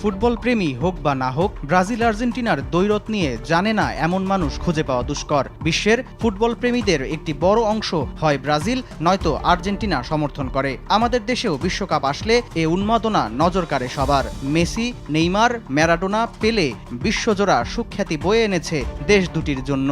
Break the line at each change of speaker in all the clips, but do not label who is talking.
Football প্রেমী হোক বা না হোক, ব্রাজিল আর্জেন্টিনার দৈরত নিয়ে জানে না এমন মানুষ খুঁজে পাওয়া দুষ্কর। বিশ্বের ফুটবল প্রেমীদের একটি বড় অংশ হয় ব্রাজিল, নয়তো আর্জেন্টিনা সমর্থন করে। আমাদের দেশেও বিশ্বকাপ আসলে এ উন্মাদনা নজর কাড়ে সবার। মেসি, নেইমার, ম্যারাডোনা, পেলে বিশ্বজোড়া সুখ্যাতি বয়ে এনেছে দেশ দুটির জন্য।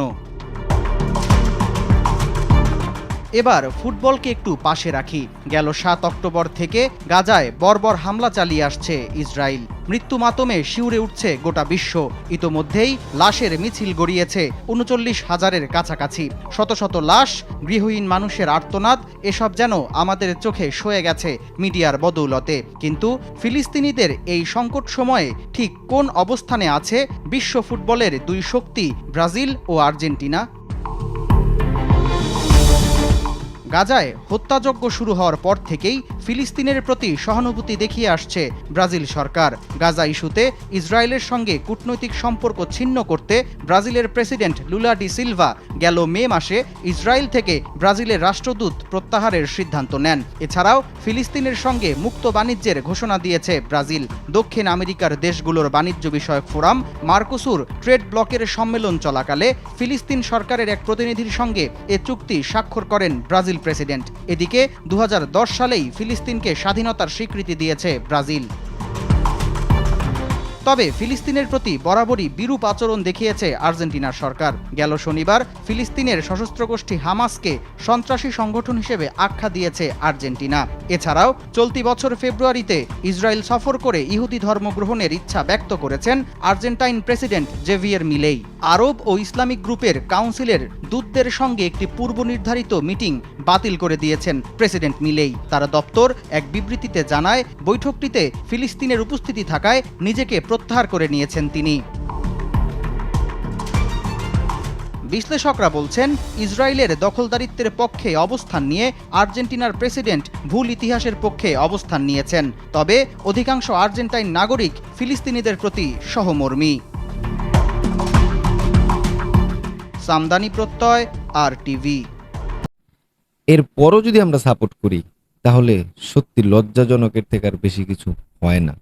এবার ফুটবলকে একটু পাশে রাখি। গেল সাত অক্টোবর থেকে গাজায় বর্বর হামলা চালিয়ে আসছে ইসরায়েল। মৃত্যু মাতমে শিউরে উঠছে গোটা বিশ্ব। ইতোমধ্যেই লাশের মিছিল গড়িয়েছে উনচল্লিশ হাজারের কাছাকাছি। শত শত লাশ, গৃহহীন মানুষের আর্তনাদ, এসব যেন আমাদের চোখে সয়ে গেছে মিডিয়ার বদৌলতে। কিন্তু ফিলিস্তিনিদের এই সংকট সময়ে ঠিক কোন অবস্থানে আছে বিশ্ব ফুটবলের দুই শক্তি, ব্রাজিল ও আর্জেন্টিনা? গাজায় হত্যাযজ্ঞ শুরু হওয়ার পর থেকেই ফিলিস্তিনের প্রতি সহানুভূতি দেখিয়ে আসছে ব্রাজিল সরকার। গাজা ইস্যুতে ইসরায়েলের সঙ্গে কূটনৈতিক সম্পর্ক ছিন্ন করতে ব্রাজিলের প্রেসিডেন্ট লুলা ডি সিলভা গেল মে মাসে ইসরায়েল থেকে ব্রাজিলের রাষ্ট্রদূত প্রত্যাহারের সিদ্ধান্ত নেন। এছাড়াও ফিলিস্তিনের সঙ্গে মুক্ত বাণিজ্যের ঘোষণা দিয়েছে ব্রাজিল। দক্ষিণ আমেরিকার দেশগুলোর বাণিজ্য বিষয়ক ফোরাম মার্কোসুর ট্রেড ব্লকের সম্মেলন চলাকালে ফিলিস্তিন সরকারের এক প্রতিনিধির সঙ্গে এ চুক্তি স্বাক্ষর করেন ব্রাজিল প্রেসিডেন্ট। এদিকে দু হাজার দশ সালেই ফিলিস্তিনকে স্বাধীনতার স্বীকৃতি দিয়েছে ব্রাজিল। তবে ফিলিস্তিনের প্রতি বরাবরই বিরূপ আচরণ দেখিয়েছে আর্জেন্টিনার সরকার। গেল শনিবার ফিলিস্তিনের সশস্ত্র গোষ্ঠী হামাসকে সন্ত্রাসী সংগঠন হিসেবে আখ্যা দিয়েছে আর্জেন্টিনা। এছাড়াও চলতি বছর ফেব্রুয়ারিতে ইসরায়েল সফর করে ইহুদি ধর্ম গ্রহণের ইচ্ছা ব্যক্ত করেছেন আর্জেন্টাইন প্রেসিডেন্ট জেভিয়ার মিলেই। আরব ও ইসলামিক গ্রুপের কাউন্সিলের দূতদের সঙ্গে একটি পূর্ব নির্ধারিত মিটিং বাতিল করে দিয়েছেন প্রেসিডেন্ট মিলেই। তারা দপ্তর এক বিবৃতিতে জানায়, বৈঠকটিতে ফিলিস্তিনের উপস্থিতি থাকায় নিজেকে প্রত্যাহার করে নিয়েছেন তিনি। বিশ্লেষকরা বলছেন, ইসরায়েলের দখলদারিত্বের পক্ষে অবস্থান নিয়ে আর্জেন্টিনার প্রেসিডেন্ট ভুল ইতিহাসের পক্ষে অবস্থান নিয়েছেন। তবে অধিকাংশ আর্জেন্টাইন নাগরিক ফিলিস্তিনিদের প্রতি সহমর্মী। সামদানি প্রত্যয় আর টিভি
এরপরও যদি আমরা সাপোর্ট করি, তাহলে সত্যি লজ্জাজনকের থেকে আর বেশি কিছু হয় না।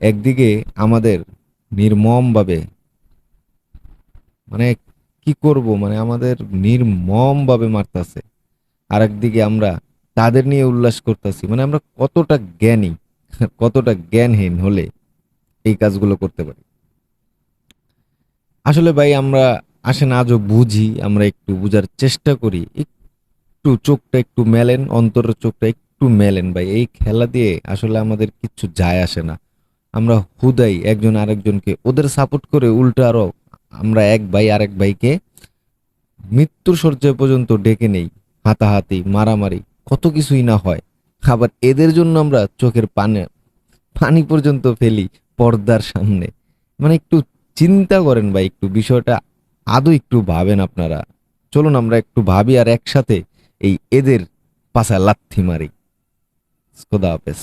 একদিকে আমাদের নির্মমভাবে মানে কি করব মানে আমাদের নির্মমভাবে মারতাছে। আর একদিকে আমরা তাদের নিয়ে উল্লাস করতেছি মানে আমরা কতটা জ্ঞানী, কতটা জ্ঞানহীন হলে এই কাজগুলো করতে পারি। আসলে ভাই, আমরা আসেন আজও বুঝি, আমরা একটু বুঝার চেষ্টা করি, একটু চোখটা একটু মেলেন, অন্তরের চোখটা একটু মেলেন ভাই। এই খেলা দিয়ে আসলে আমাদের কিচ্ছু যায় আসে না। আমরা হুদাই একজন আরেকজনকে, ওদের সাপোর্ট করে উল্টো আরও আমরা এক ভাই আরেক ভাইকে মৃত্যুর শয্যা পর্যন্ত ডেকে নেই, হাতাহাতি, মারামারি, কত কিছুই না হয়। খাবার এদের জন্য আমরা চোখের পানে, পানি পর্যন্ত ফেলি পর্দার সামনে। মানে একটু চিন্তা করেন ভাই, একটু বিষয়টা আদৌ একটু ভাবেন আপনারা। চলুন আমরা একটু ভাবি আর একসাথে এই এদের পাশা লাথি মারি। খোদা হাফেজ।